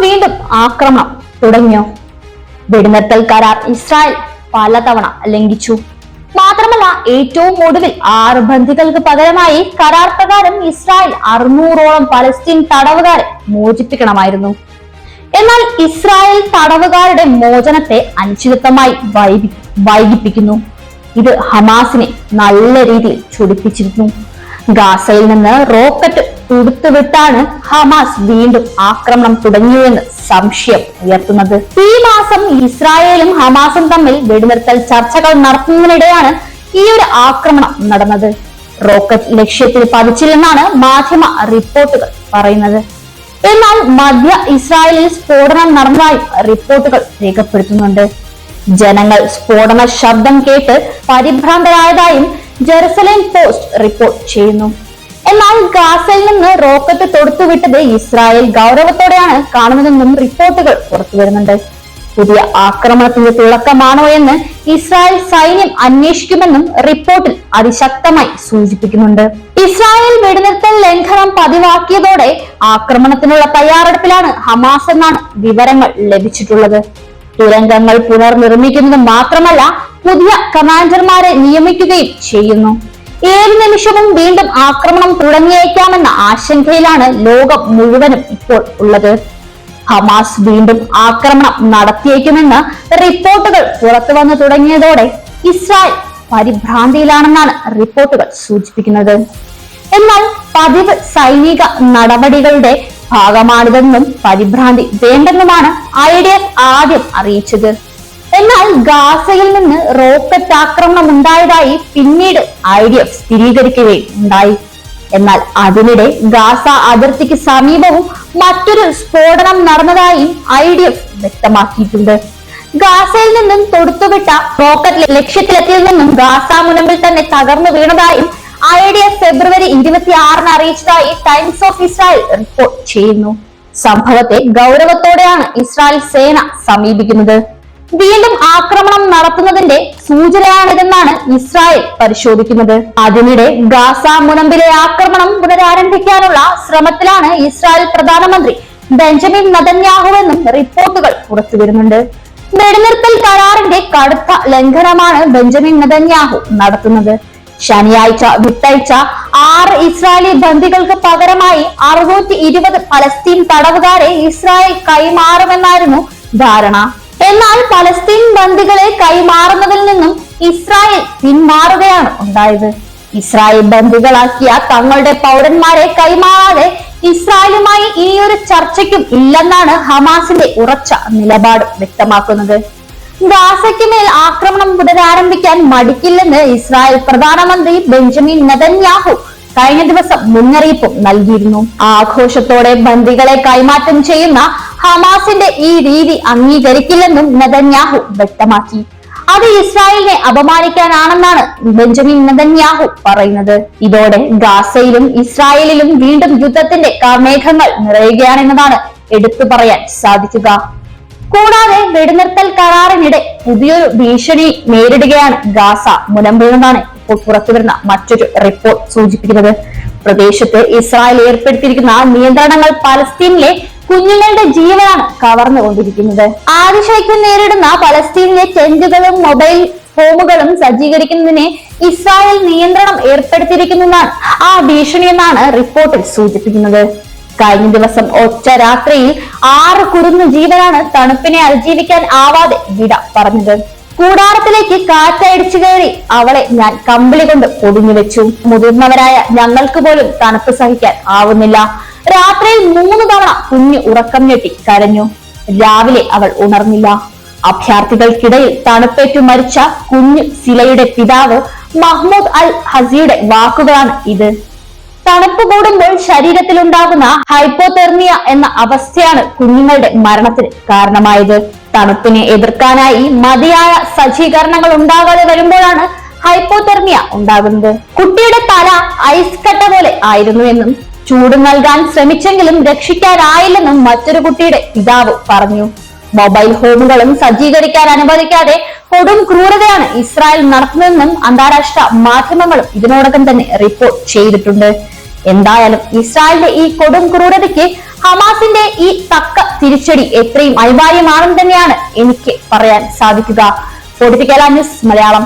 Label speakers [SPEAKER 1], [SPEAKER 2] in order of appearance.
[SPEAKER 1] വീണ്ടും ആക്രമണം തുടങ്ങിയോ? വെടിനിർത്തൽ കരാർ ഇസ്രായേൽ പലതവണ ലംഘിച്ചു. മാത്രമല്ല ഏറ്റവും ഒടുവിൽ ആറ് ബന്ധികൾക്ക് പകരമായി കരാർ പ്രകാരം ഇസ്രായേൽ അറുന്നൂറോളം പലസ്തീൻ തടവുകാരെ മോചിപ്പിക്കണമായിരുന്നു. എന്നാൽ ഇസ്രായേൽ തടവുകാരുടെ മോചനത്തെ അനിശ്ചിതത്വമായി വൈകി വൈകിപ്പിക്കുന്നു. ഇത് ഹമാസിനെ നല്ല രീതിയിൽ ചൊടിപ്പിച്ചിരുന്നു. ഗാസയിൽ നിന്ന് റോക്കറ്റ് തുടുത്തുവിട്ടാണ് ഹമാസ് വീണ്ടും ആക്രമണം തുടങ്ങിയതെന്ന് സംശയം ഉയർത്തുന്നത്. ഈ മാസം ഇസ്രായേലും ഹമാസും തമ്മിൽ വെടിനിർത്തൽ ചർച്ചകൾ നടത്തുന്നതിനിടെയാണ് ഈ ഒരു ആക്രമണം നടന്നത്. റോക്കറ്റ് ലക്ഷ്യത്തിൽ പതിച്ചില്ലെന്നാണ് മാധ്യമ റിപ്പോർട്ടുകൾ പറയുന്നത്. എന്നാൽ മധ്യ ഇസ്രായേലിൽ സ്ഫോടനം നടന്നതായി റിപ്പോർട്ടുകൾ രേഖപ്പെടുത്തുന്നുണ്ട്. ജനങ്ങൾ സ്ഫോടന ശബ്ദം കേട്ട് പരിഭ്രാന്തരായതായും ജെറുസലേം പോസ്റ്റ് റിപ്പോർട്ട് ചെയ്യുന്നു. എന്നാൽ ഗാസയിൽ നിന്ന് റോക്കറ്റ് തൊടുത്തുവിട്ടത് ഇസ്രായേൽ ഗൗരവത്തോടെയാണ് കാണുന്നതെന്നും റിപ്പോർട്ടുകൾ പുറത്തുവരുന്നുണ്ട് പുതിയ ആക്രമണത്തിന്റെ തിളക്കമാണോ എന്ന് ഇസ്രായേൽ സൈന്യം അന്വേഷിക്കുമെന്നും റിപ്പോർട്ടിൽ അതിശക്തമായി സൂചിപ്പിക്കുന്നുണ്ട്. ഇസ്രായേൽ വെടിനിർത്തൽ ലംഘനം പതിവാക്കിയതോടെ ആക്രമണത്തിനുള്ള തയ്യാറെടുപ്പിലാണ് ഹമാസ് എന്നാണ് വിവരങ്ങൾ ലഭിച്ചിട്ടുള്ളത്. തുരങ്കങ്ങൾ പുനർനിർമ്മിക്കുന്നത് മാത്രമല്ല പുതിയ കമാൻഡർമാരെ നിയമിക്കുകയും ചെയ്യുന്നു. ഏത് നിമിഷവും വീണ്ടും ആക്രമണം തുടങ്ങിയേക്കാമെന്ന ആശങ്കയിലാണ് ലോകം മുഴുവനും ഇപ്പോൾ ഉള്ളത്. ഹമാസ് വീണ്ടും ആക്രമണം നടത്തിയേക്കുമെന്ന് റിപ്പോർട്ടുകൾ പുറത്തു വന്നു തുടങ്ങിയതോടെ ഇസ്രായേൽ പരിഭ്രാന്തിയിലാണെന്നാണ് റിപ്പോർട്ടുകൾ സൂചിപ്പിക്കുന്നത്. എന്നാൽ പതിവ് സൈനിക നടപടികളുടെ ഭാഗമാണിതെന്നും പരിഭ്രാന്തി വേണ്ടെന്നുമാണ് ഐ ഡി എഫ് ആദ്യം അറിയിച്ചത്. എന്നാൽ ഗാസയിൽ നിന്ന് റോക്കറ്റ് ആക്രമണം ഉണ്ടായതായി പിന്നീട് ഐ ഡി എഫ് സ്ഥിരീകരിക്കുകയും ഉണ്ടായി. എന്നാൽ അതിനിടെ ഗാസ അതിർത്തിക്ക് സമീപവും മറ്റൊരു സ്ഫോടനം നടന്നതായും ഐ ഡി എഫ് വ്യക്തമാക്കിയിട്ടുണ്ട്. ഗാസയിൽ നിന്നും തൊടുത്തുവിട്ട റോക്കറ്റ് ലക്ഷ്യത്തിലെത്തിയിൽ നിന്നും ഗാസ മുനമ്പിൽ തന്നെ തകർന്നു വീണതായും ഐ ഡി എഫ് ഫെബ്രുവരി ഇരുപത്തി ആറിന് അറിയിച്ചതായി ടൈംസ് ഓഫ് ഇസ്രായേൽ റിപ്പോർട്ട് ചെയ്യുന്നു. സംഭവത്തെ ഗൗരവത്തോടെയാണ് ഇസ്രായേൽ സേന സമീപിക്കുന്നത്. വീണ്ടും ആക്രമണം നടത്തുന്നതിന്റെ സൂചനയാണിതെന്നാണ് ഇസ്രായേൽ പരിശോധിക്കുന്നത്. അതിനിടെ ഗാസ മുനമ്പിലെ ആക്രമണം പുനരാരംഭിക്കാനുള്ള ശ്രമത്തിലാണ് ഇസ്രായേൽ പ്രധാനമന്ത്രി ബെഞ്ചമിൻ നദന്യാഹുവെന്നും റിപ്പോർട്ടുകൾ പുറത്തു വരുന്നുണ്ട് വെടിനിർത്തൽ കരാറിന്റെ കടുത്ത ലംഘനമാണ് ബെഞ്ചമിൻ നദന്യാഹു നടത്തുന്നത്. ശനിയാഴ്ച വിട്ടയച്ച ആറ് ഇസ്രായേലി ബന്ദികൾക്ക് പകരമായി അറുന്നൂറ്റി ഇരുപത് പലസ്തീൻ തടവുകാരെ ഇസ്രായേൽ കൈമാറുമെന്നായിരുന്നു ധാരണ. എന്നാൽ പലസ്തീൻ ബന്ദികളെ കൈമാറുന്നതിൽ നിന്നും ഇസ്രായേൽ പിന്മാറുകയാണ് ഉണ്ടായത്. ഇസ്രായേൽ ബന്ദികളാക്കിയ തങ്ങളുടെ പൗരന്മാരെ കൈമാറാതെ ഇസ്രായേലുമായി ഈ ഒരു ചർച്ചയ്ക്കും ഇല്ലെന്നാണ് ഹമാസിന്റെ ഉറച്ച നിലപാട് വ്യക്തമാക്കുന്നത്. ഗാസയ്ക്ക് മേൽ ആക്രമണം പുനരാരംഭിക്കാൻ മടിക്കില്ലെന്ന് ഇസ്രായേൽ പ്രധാനമന്ത്രി ബെഞ്ചമിൻ നെതന്യാഹു കഴിഞ്ഞ ദിവസം മുന്നറിയിപ്പും നൽകിയിരുന്നു. ആഘോഷത്തോടെ ബന്ദികളെ കൈമാറ്റം ചെയ്യുന്ന ഹമാസിന്റെ ഈ രീതി അംഗീകരിക്കില്ലെന്നും നെതന്യാഹു വ്യക്തമാക്കി. അത് ഇസ്രായേലിനെ അപമാനിക്കാനാണെന്നാണ് ബെഞ്ചമിൻ നെതന്യാഹു പറയുന്നത്. ഇതോടെ ഗാസയിലും ഇസ്രായേലിലും വീണ്ടും യുദ്ധത്തിന്റെ കാർമേഘങ്ങൾ നിറയുകയാണെന്നതാണ് എടുത്തു പറയാൻ സാധിക്കുക. കൂടാതെ വെടിനിർത്തൽ കരാറിനിടെ പുതിയൊരു ഭീഷണി നേരിടുകയാണ് ഗാസ മുനമ്പെന്നാണ് ഇപ്പോൾ പുറത്തുവരുന്ന മറ്റൊരു റിപ്പോർട്ട് സൂചിപ്പിക്കുന്നത്. പ്രദേശത്ത് ഇസ്രായേൽ ഏർപ്പെടുത്തിയിരിക്കുന്ന നിയന്ത്രണങ്ങൾ പലസ്തീനിലെ കുഞ്ഞുങ്ങളുടെ ജീവനാണ് കവർന്നുകൊണ്ടിരിക്കുന്നത്. ആദിശൈക്യം നേരിടുന്ന പലസ്തീനിലെ ടെന്റുകളും മൊബൈൽ ഹോമുകളും സജ്ജീകരിക്കുന്നതിനെ ഇസ്രായേൽ നിയന്ത്രണം ഏർപ്പെടുത്തിയിരിക്കുന്നതാണ് ആ ഭീഷണിയെന്നാണ് റിപ്പോർട്ടിൽ സൂചിപ്പിക്കുന്നത്. കഴിഞ്ഞ ദിവസം ഒറ്റ രാത്രിയിൽ ആറ് കുരുന്നു ജീവനാണ് തണുപ്പിനെ അതിജീവിക്കാൻ ആവാതെ വിട പറഞ്ഞത്. കൂടാരത്തിലേക്ക് കാറ്റടിച്ചു കയറി അവളെ ഞാൻ കമ്പിളി കൊണ്ട് പൊതിഞ്ഞു വെച്ചു. മുതിർന്നവരായ ഞങ്ങൾക്ക് പോലും തണുപ്പ് സഹിക്കാൻ ആവുന്നില്ല. രാത്രിയിൽ മൂന്ന് തവണ കുഞ്ഞ് ഉറക്കം ഞെട്ടി കരഞ്ഞു. രാവിലെ അവൾ ഉണർന്നില്ല. അഭ്യർത്ഥികൾക്കിടയിൽ തണുപ്പേറ്റു മരിച്ച കുഞ്ഞു സിലയുടെ പിതാവ് മഹ്മൂദ് അൽ ഹസിയുടെ വാക്കുകളാണ് ഇത്. തണുപ്പ് കൂടുമ്പോൾ ശരീരത്തിലുണ്ടാകുന്ന ഹൈപ്പോതെർമിയ എന്ന അവസ്ഥയാണ് കുഞ്ഞുങ്ങളുടെ മരണത്തിന് കാരണമായത്. തണുപ്പിനെ എതിർക്കാനായി മതിയായ സജ്ജീകരണങ്ങൾ ഉണ്ടാകാതെ വരുമ്പോഴാണ് ഹൈപ്പോതെർമിയ ഉണ്ടാകുന്നത്. കുട്ടിയുടെ തല ഐസ് കട്ട പോലെ ആയിരുന്നു എന്നും ചൂട് നൽകാൻ ശ്രമിച്ചെങ്കിലും രക്ഷിക്കാനായില്ലെന്നും മറ്റൊരു കുട്ടിയുടെ പിതാവ് പറഞ്ഞു. മൊബൈൽ ഹോമുകളും സജ്ജീകരിക്കാൻ അനുവദിക്കാതെ കൊടും ക്രൂരതയാണ് ഇസ്രായേൽ നടത്തുന്നതെന്നും അന്താരാഷ്ട്ര മാധ്യമങ്ങളും ഇതിനോടകം തന്നെ റിപ്പോർട്ട് ചെയ്തിട്ടുണ്ട്. എന്തായാലും ഇസ്രായേലിന്റെ ഈ കൊടും ക്രൂരതയ്ക്ക് ഹമാസിന്റെ ഈ തക്ക തിരിച്ചടി എത്രയും അനിവാര്യമാണെന്ന് തന്നെയാണ് എനിക്ക് പറയാൻ സാധിക്കുക. പൊടിപ്പിക്കല ന്യൂസ് മലയാളം.